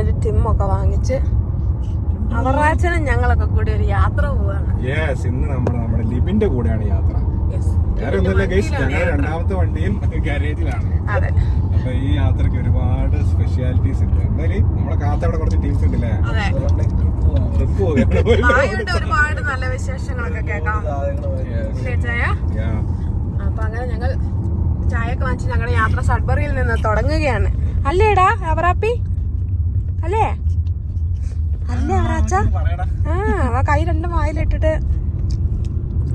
ഒരു ടിമ്മൊക്കെ വാങ്ങിച്ച് അവറാച്ചനും ഞങ്ങളൊക്കെ കൂടി ഒരു യാത്ര പോവാണ്. യെസ് ഇന്ന് നമ്മൾ നമ്മുടെ ലിബിന്റെ കൂടെയാണ് യാത്ര. രണ്ടാമത്തെ വണ്ടിയും ഗാരേജിലാണ്. അപ്പൊ ഈ യാത്രയ്ക്ക് ഒരുപാട് സ്പെഷ്യാലിറ്റീസ് ഉണ്ട്. എന്തായാലും നമ്മുടെ കാത്തവിടെ കുറച്ച് ടീംസ് ഉണ്ടല്ലേ? ഒരുപാട് നല്ല വിശേഷങ്ങളൊക്കെ കേൾക്കാം. ചായ? അപ്പൊ അങ്ങനെ ഞങ്ങൾ ചായയൊക്കെ വാങ്ങിച്ച് ഞങ്ങളുടെ യാത്ര സഡ്ബറിയിൽ നിന്ന് തുടങ്ങുകയാണ്. അല്ലേടാ അവറാപ്പി? അല്ലേ? അല്ലേ അവരാച്ച ആ അവ കൈ രണ്ടും വായിലിട്ടിട്ട്.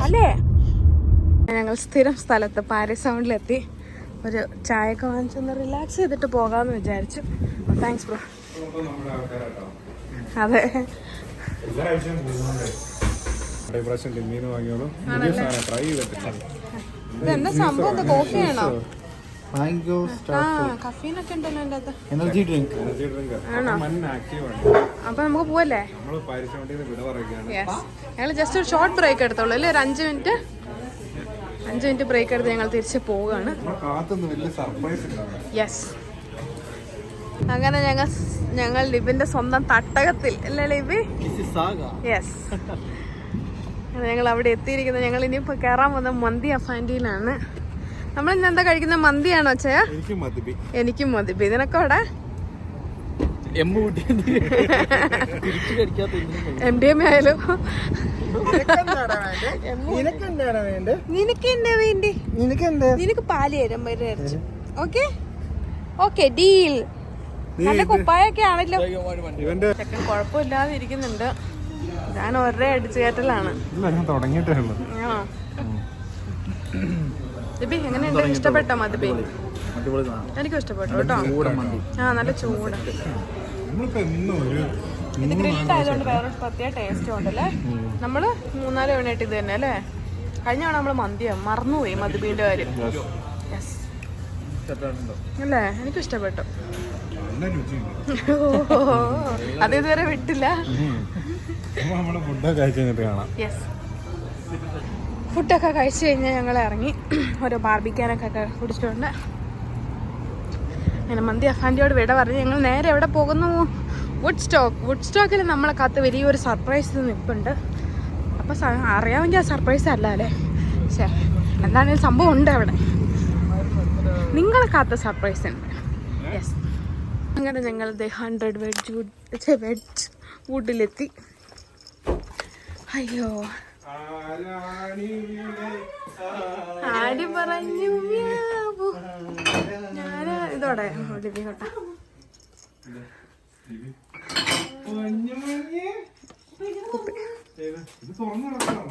അല്ലേ? ഞങ്ങൾ സ്ഥിരം സ്ഥലത്ത് പാരീസ് സൗണ്ടിലെത്തി ഒരു ചായയൊക്കെ വാങ്ങിച്ചൊന്ന് റിലാക്സ് ചെയ്തിട്ട് പോകാമെന്ന് വിചാരിച്ചു. താങ്ക്സ് ബ്രോ നമ്മുടെ ആൾക്കാരാട്ടോ അതെ ഇതെന്താ സംഭവം? എന്താ കോഫിയാണോ മാംഗോ കഫീനൊക്കെ ഉണ്ടല്ലോ എന്റെ എനർജി ഡ്രിങ്ക് എനർജി ഡ്രിങ്ക് ആണ്. അപ്പൊ നമുക്ക് പോവല്ലേ? ഞങ്ങൾ ജസ്റ്റ് ഒരു ഷോർട്ട് ബ്രേക്ക് എടുത്തോളൂ. അല്ലേ? ഒരു അഞ്ച് മിനിറ്റ് അഞ്ച് മിനിറ്റ് ബ്രേക്ക് എടുത്ത് ഞങ്ങൾ തിരിച്ച് പോവുകയാണ്. യെസ് അങ്ങനെ ഞങ്ങൾ ഞങ്ങൾ ലിബിന്റെ സ്വന്തം തട്ടകത്തിൽ. അല്ലേ ലിബി? സാഗ യെസ് ഞങ്ങൾ അവിടെ എത്തിയിരിക്കുന്നത് ഞങ്ങൾ ഇനിയിപ്പോൾ കയറാൻ പോകുന്നത് മന്തി അഫാന്റിയിലാണ് നമ്മൾ ഇന്നെന്താ കഴിക്കുന്ന മന്തിയാണോ അച്ഛയ എനിക്ക് മതിബി എനിക്കും മതി ഇതിനൊക്കെ അവിടെ? എം ഡി എം ആയാലും? നിനക്ക് എന്താ വേണ്ടത് നിനക്ക് എന്നാ വേണ്ടി? നിനക്ക് എന്ത് നിനക്ക് പാൽ തരാം മരുന്ന് ഓക്കെ? Okay deal. നല്ല കുപ്പായൊക്കെ ആണല്ലോ. ഇവന്റെ ചെക്കൻ കുഴപ്പമില്ലാതെ ഇരിക്കുന്നുണ്ട് ഞാൻ ഒരേ അടിച്ചു കയറ്റലാണ് ഇല്ല ഞാൻ തുടങ്ങിയിട്ടേ ഉള്ളൂ ആ ദിബി എങ്ങനെയുണ്ട് ഇഷ്ടപ്പെട്ടോ എനിക്കും ഇഷ്ടപ്പെട്ടു കേട്ടോ. ആ നല്ല ചൂട്. ഇത് ഗ്രിൽഡ് ആയതുകൊണ്ട് പ്രത്യേക ടേസ്റ്റും ഉണ്ടല്ലേ? നമ്മൾ മൂന്നാൽ തവണയായിട്ട് ഇത് തന്നെ അല്ലേ കഴിഞ്ഞ തവണ നമ്മൾ മന്തിയാ മറന്നുപോയി മതിബീന്റെ കാര്യം. അല്ലേ? എനിക്കും ഇഷ്ടപ്പെട്ടു. അത് ഇതുവരെ വിട്ടില്ല. യെസ് ഫുഡൊക്കെ കഴിച്ചു കഴിഞ്ഞാൽ ഞങ്ങൾ ഇറങ്ങി. ഓരോ ബാർബിക്കാനൊക്കെ കുടിച്ചിട്ടുണ്ട്. അങ്ങനെ മന്തി അഫാന്റിയോട് വിട പറഞ്ഞ് ഞങ്ങൾ നേരെ എവിടെ പോകുന്നു? വുഡ് സ്റ്റോക്ക് വുഡ് സ്റ്റോക്കിൽ നമ്മളെ കാത്ത് വലിയൊരു സർപ്രൈസ് നിൽപ്പുണ്ട് അപ്പോൾ അറിയാമെങ്കിൽ ആ സർപ്രൈസ് അല്ല അല്ലേ? ശേ എന്താണെങ്കിലും സംഭവം ഉണ്ട് അവിടെ. നിങ്ങളെ കാത്ത സർപ്രൈസ് ഉണ്ട്. യെസ് അങ്ങനെ ഞങ്ങൾ ദ ഹൺഡ്രഡ് വെഡ്ജ് വുഡ് വുഡിലെത്തി അയ്യോ. ആര് പറഞ്ഞു? ഞാൻ ഇതോടെ. ലിപി കൊട്ട ഇത് തുറന്നു കിടക്കണോ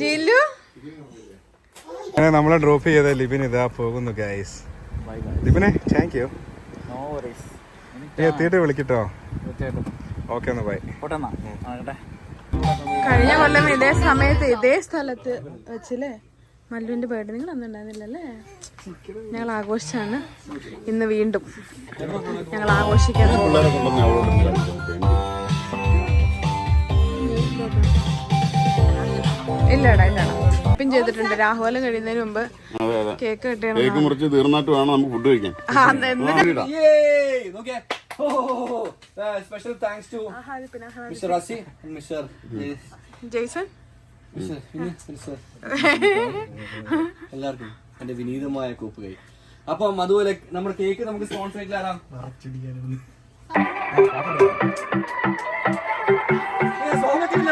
ജില്ലു അങ്ങനെ നമ്മളെ ഡ്രോപ്പ് ചെയ്ത ലിബിൻ ഇതാ പോകുന്നു ഗൈസ് ലിബിനെ താങ്ക് യു നോ വറീസ് എത്തിയിട്ട് വിളിക്കട്ടോ. തീർച്ചയായിട്ടും. ഓക്കെ എന്നാ ബൈ. പോട്ടെ കഴിഞ്ഞ കൊല്ലം ഇതേ സമയത്ത് ഇതേ സ്ഥലത്ത് വെച്ചില്ലേ? മല്ലുവിന്റെ ബർത്ത്ഡേ നിങ്ങൾ അന്ന് ഉണ്ടായിരുന്നില്ലല്ലേ? ഞങ്ങൾ ആഘോഷിച്ചാണ് ഇന്ന് വീണ്ടും. ഞങ്ങൾ ആഘോഷിക്കാൻ ഇല്ലടാ ഇല്ലടാ ഇപ്പം ചെയ്തിട്ടുണ്ട്. രാഹുലം കഴിയുന്നതിന് മുമ്പ് കേക്ക് കിട്ടിയാണ് കേക്ക് മുറിച്ച് തീർന്നിട്ട് വേണം നമുക്ക് ഫുഡ് കഴിക്കാൻ? Special thanks to mister Rasi mister Jason? Mister എല്ലാവർക്കും എന്റെ വിനീതമായ കൂപ്പ് കൈ അപ്പം അതുപോലെ നമ്മുടെ കേക്ക് നമുക്ക് സ്പോൺസർ ആയിട്ട് ആരാ ഏ, സോമത്തില്ല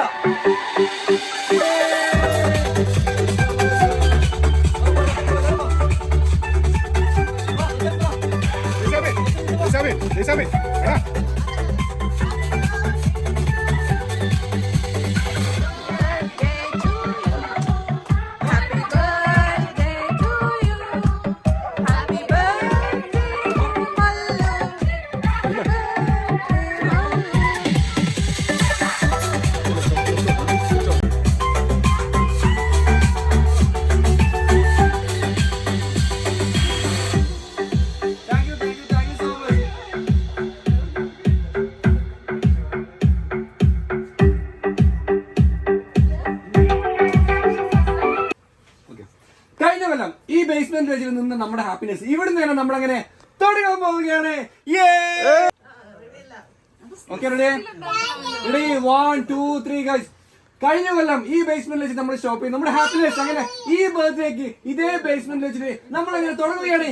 വില്ലേജിൽ നിന്ന് നമ്മുടെ ഹാപ്പിനെസ് ഇവിടുന്ന് തന്നെ നമ്മളങ്ങനെ തുടങ്ങാൻ പോവുകയാണ്. Okay ready ready one two three guys കഴിഞ്ഞ കൊല്ലം ഈ ബേസ്മെന്റിൽ വെച്ച് നമ്മൾ ഷോപ്പ് ചെയ്യും നമ്മുടെ ഹാപ്പിനെസ് അങ്ങനെ ഈ ബർത്ത്ഡേക്ക് ഇതേ ബേസ്മെന്റിൽ വെച്ചിട്ട് നമ്മൾ അങ്ങനെ തുടങ്ങുകയാണ്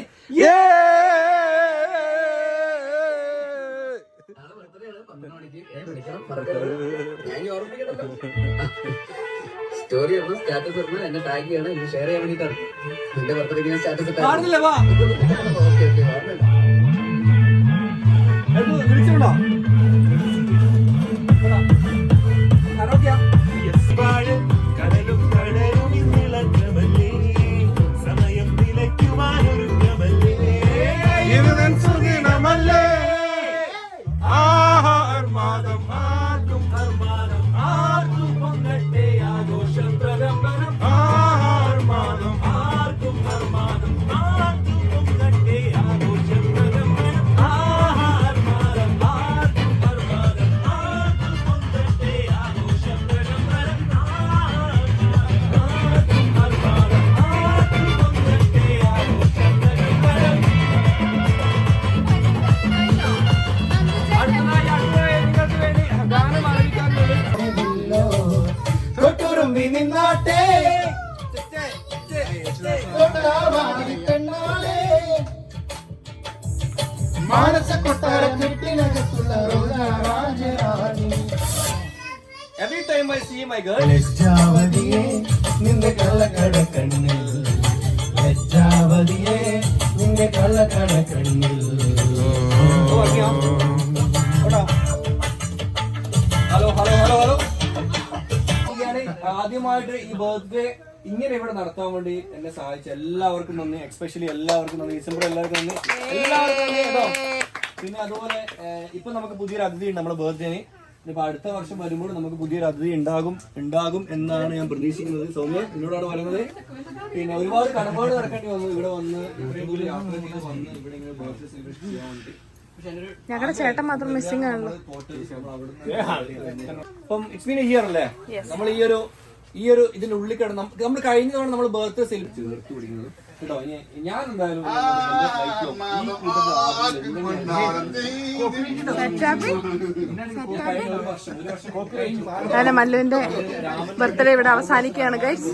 സ്റ്റോറി ഇടണം സ്റ്റാറ്റസ് ഇടണം എന്നെ ടാഗ് ചെയ്യണം ഇത് ഷെയർ ചെയ്യാൻ വേണ്ടിയിട്ടാണ്. എന്റെ ബർത്ത്ഡേക്ക് ഞാൻ സ്റ്റാറ്റസ് ഇട്ടാ ഓക്കെ ഓക്കെ ഓർമ്മയുണ്ട് മാനസ കൊട്ടാര കെട്ടിനകത്തുള്ള Rajarani every time I see my girl ലജ്ജാവതിയെ നിന്റെ കള്ളക്കട കണ്ണിൽ. ലജ്ജാവതിയെ നിന്റെ കള്ളക്കട കണ്ണിൽ. ഹലോ ഹലോ ഹലോ ഹലോ ആദ്യമായിട്ട് ഈ ബർത്ത്ഡേ ഇങ്ങനെ ഇവിടെ നടത്താൻ വേണ്ടി എന്നെ സഹായിച്ച എല്ലാവർക്കും നന്ദി. എക്സ്പെഷ്യലി എല്ലാവർക്കും നന്ദി. ഡിസംബർ എല്ലാവർക്കും നന്ദി. എല്ലാവർക്കും നന്ദി കേട്ടോ. പിന്നെ അതുപോലെ ഇപ്പൊ നമുക്ക് പുതിയൊരു അതിഥി ഉണ്ട് നമ്മുടെ ബർത്ത്ഡേന് ഇനിയിപ്പോ അടുത്ത വർഷം വരുമ്പോൾ നമുക്ക് പുതിയൊരു അതിഥി ഉണ്ടാകും ഉണ്ടാകും എന്നാണ് ഞാൻ പ്രതീക്ഷിക്കുന്നത്. സൗമ്യ എന്നോടാണ് പറയുന്നത്. പിന്നെ ഒരുപാട് കടപ്പാട് നടക്കേണ്ടി വന്നു. ഇവിടെ വന്ന് ഇത്രയും യാത്ര ചെയ്ത് വന്ന് ഇവിടെ ഇങ്ങനെ ബർത്ത്ഡേ സെലിബ്രേഷൻ ചെയ്യാൻ വേണ്ടി. പക്ഷെ ഞങ്ങളുടെ ചേട്ടൻ മാത്രം മിസ്സിംഗ് ആണല്ലോ. അപ്പം ഇറ്റ്സ് ബീൻ ഇയർ അല്ലേ? നമ്മൾ ഈ ഒരു ഈ ഒരു ഇതിന്റെ ഉള്ളിൽ കിടന്ന് നമ്മൾ കഴിഞ്ഞ തവണ നമ്മൾ ബർത്ത്ഡേ സെലിബ്രേറ്റ് നിർത്തി പിടിക്കുന്നത് കേട്ടോ ഞാൻ എന്തായാലും അങ്ങനെ മല്ലുവിന്റെ ബർത്ത്ഡേ ഇവിടെ അവസാനിക്കുകയാണ് ഗൈസ്